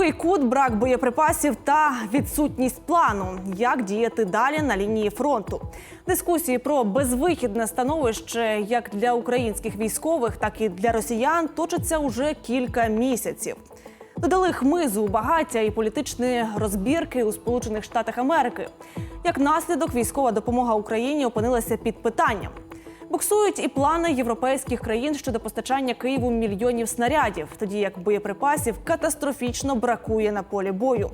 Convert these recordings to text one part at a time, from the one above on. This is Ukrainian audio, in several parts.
Глухий кут, брак боєприпасів та відсутність плану. Як діяти далі на лінії фронту? Дискусії про безвихідне становище як для українських військових, так і для росіян точаться уже кілька місяців. Додали хмизу, багаття і політичні розбірки у Сполучених Штатах Америки. Як наслідок, військова допомога Україні опинилася під питанням. Буксують і плани європейських країн щодо постачання Києву мільйонів снарядів, тоді як боєприпасів катастрофічно бракує на полі бою.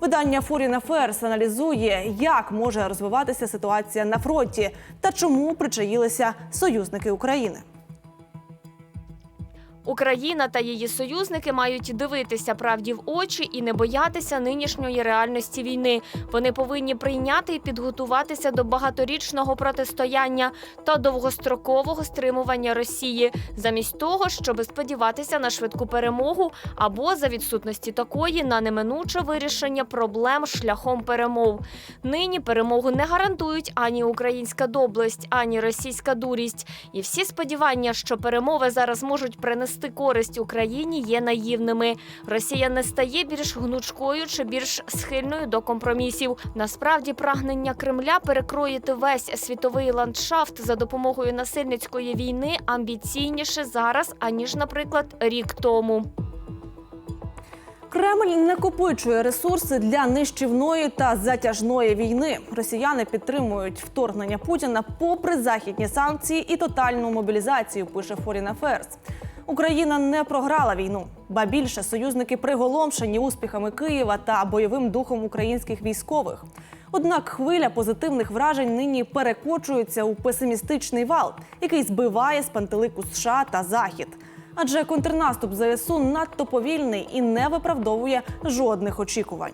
Видання Foreign Affairs аналізує, як може розвиватися ситуація на фронті та чому причаїлися союзники України. Україна та її союзники мають дивитися правді в очі і не боятися нинішньої реальності війни. Вони повинні прийняти і підготуватися до багаторічного протистояння та довгострокового стримування Росії, замість того, щоб сподіватися на швидку перемогу або за відсутності такої на неминуче вирішення проблем шляхом перемов. Нині перемогу не гарантують ані українська доблесть, ані російська дурість. І всі сподівання, що перемови зараз можуть принести користь Україні, є наївними. Росія не стає більш гнучкою чи більш схильною до компромісів. Насправді, прагнення Кремля перекроїти весь світовий ландшафт за допомогою насильницької війни амбіційніше зараз аніж, наприклад, рік тому. Кремль накопичує ресурси для нищівної та затяжної війни. Росіяни підтримують вторгнення Путіна попри західні санкції і тотальну мобілізацію. Пише Foreign Affairs. Україна не програла війну, ба більше союзники приголомшені успіхами Києва та бойовим духом українських військових. Однак хвиля позитивних вражень нині перекочується у песимістичний вал, який збиває з пантелику США та Захід. Адже контрнаступ ЗСУ надто повільний і не виправдовує жодних очікувань.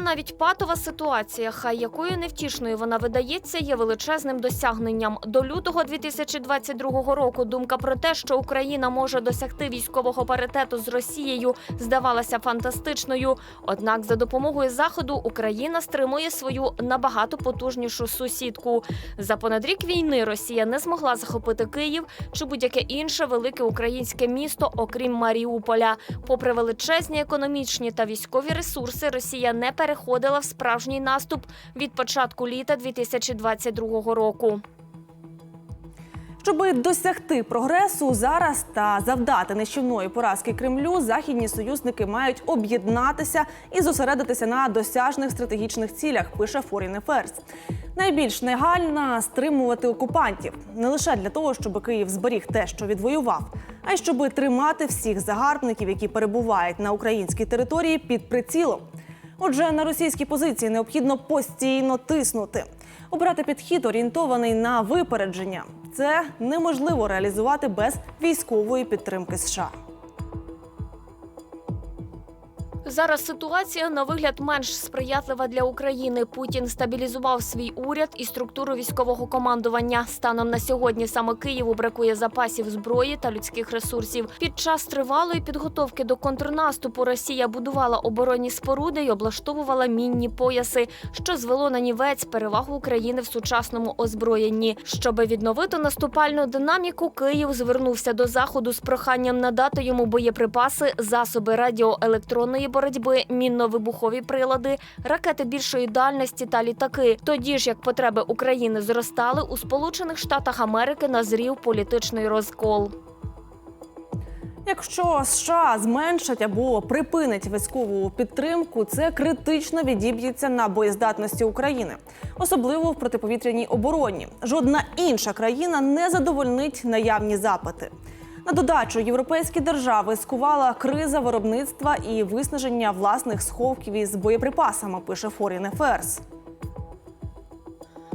Навіть патова ситуація, хай якою невтішною вона видається, є величезним досягненням. До лютого 2022 року думка про те, що Україна може досягти військового паритету з Росією, здавалася фантастичною. Однак, за допомогою заходу Україна стримує свою набагато потужнішу сусідку. За понад рік війни Росія не змогла захопити Київ чи будь-яке інше велике українське місто, окрім Маріуполя. Попри величезні економічні та військові ресурси, Росія не переходила в справжній наступ від початку літа 2022 року. Щоби досягти прогресу зараз та завдати нищівної поразки Кремлю, західні союзники мають об'єднатися і зосередитися на досяжних стратегічних цілях. Пише Foreign Affairs. Найбільш негайно стримувати окупантів не лише для того, щоб Київ зберіг те, що відвоював, а й щоб тримати всіх загарбників, які перебувають на українській території, під прицілом. Отже, на російські позиції необхідно постійно тиснути. Обрати підхід орієнтований на випередження. Це неможливо реалізувати без військової підтримки США. Зараз ситуація на вигляд менш сприятлива для України. Путін стабілізував свій уряд і структуру військового командування. Станом на сьогодні саме Києву бракує запасів зброї та людських ресурсів. Під час тривалої підготовки до контрнаступу Росія будувала оборонні споруди і облаштовувала мінні пояси, що звело на нівець перевагу України в сучасному озброєнні. Щоби відновити наступальну динаміку, Київ звернувся до заходу з проханням надати йому боєприпаси, засоби радіоелектронної боротьби, мінно-вибухові прилади, ракети більшої дальності та літаки. Тоді ж, як потреби України зростали, у Сполучених Штатах Америки назрів політичний розкол. Якщо США зменшать або припинить військову підтримку, це критично відіб'ється на боєздатності України, особливо в протиповітряній обороні. Жодна інша країна не задовольнить наявні запити. На додачу європейські держави скувала криза виробництва і виснаження власних сховків із боєприпасами. Пише Foreign Affairs.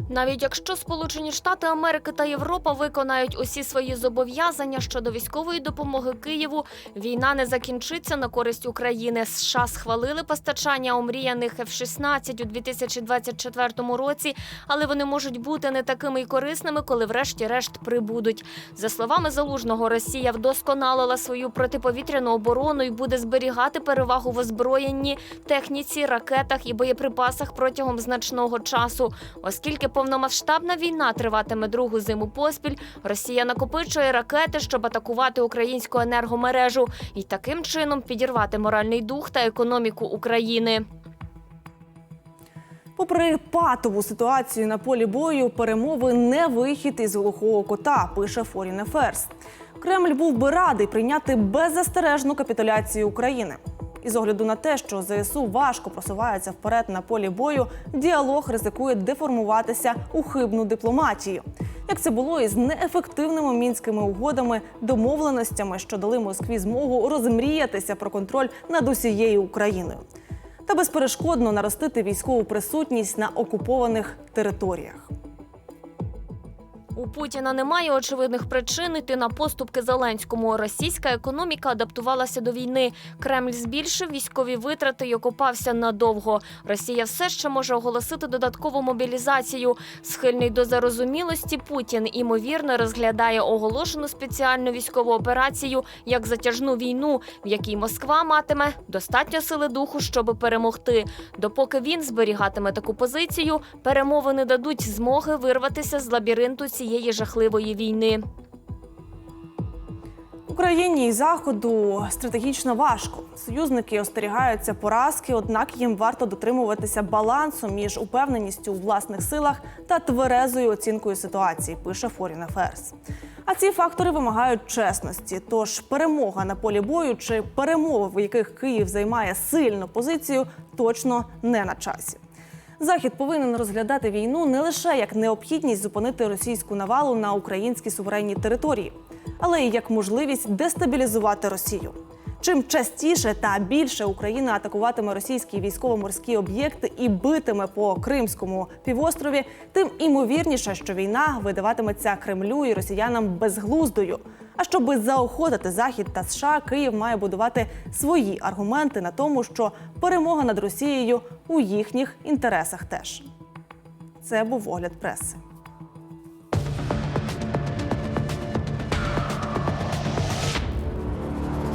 Навіть якщо Сполучені Штати Америки та Європа виконають усі свої зобов'язання щодо військової допомоги Києву, війна не закінчиться на користь України. США схвалили постачання омріяних F-16 у 2024 році, але вони можуть бути не такими й корисними, коли врешті-решт прибудуть. За словами залужного, Росія вдосконалила свою протиповітряну оборону і буде зберігати перевагу в озброєнні, техніці, ракетах і боєприпасах протягом значного часу, оскільки повномасштабна війна триватиме другу зиму поспіль, Росія накопичує ракети, щоб атакувати українську енергомережу і таким чином підірвати моральний дух та економіку України. Попри патову ситуацію на полі бою, перемови не вихід із глухого кота, пише Foreign Affairs. Кремль був би радий прийняти беззастережну капітуляцію України. І з огляду на те, що ЗСУ важко просувається вперед на полі бою, діалог ризикує деформуватися у хибну дипломатію. Як це було із неефективними мінськими угодами, домовленостями, що дали Москві змогу розмріятися про контроль над усією Україною та безперешкодно наростити військову присутність на окупованих територіях. У Путіна немає очевидних причин йти на поступки Зеленському. Російська економіка адаптувалася до війни. Кремль збільшив військові витрати й окопався надовго. Росія все ще може оголосити додаткову мобілізацію. Схильний до зарозумілості Путін імовірно розглядає оголошену спеціальну військову операцію як затяжну війну, в якій Москва матиме достатньо сили духу, щоб перемогти. Допоки він зберігатиме таку позицію, перемови не дадуть змоги вирватися з лабіринту цієї жахливої війни. Україні і заходу стратегічно важко. Союзники остерігаються поразки, однак їм варто дотримуватися балансу між упевненістю у власних силах та тверезою оцінкою ситуації. Пише Foreign Affairs. А ці фактори вимагають чесності. Тож перемога на полі бою чи перемови, в яких Київ займає сильну позицію, точно не на часі. Захід повинен розглядати війну не лише як необхідність зупинити російську навалу на українській суверенній території, але й як можливість дестабілізувати Росію. Чим частіше та більше Україна атакуватиме російські військово-морські об'єкти і битиме по Кримському півострові, тим імовірніше, що війна видаватиметься Кремлю і росіянам безглуздою. А щоби заохотити Захід та США, Київ має будувати свої аргументи на тому, що перемога над Росією у їхніх інтересах теж. Це був огляд преси.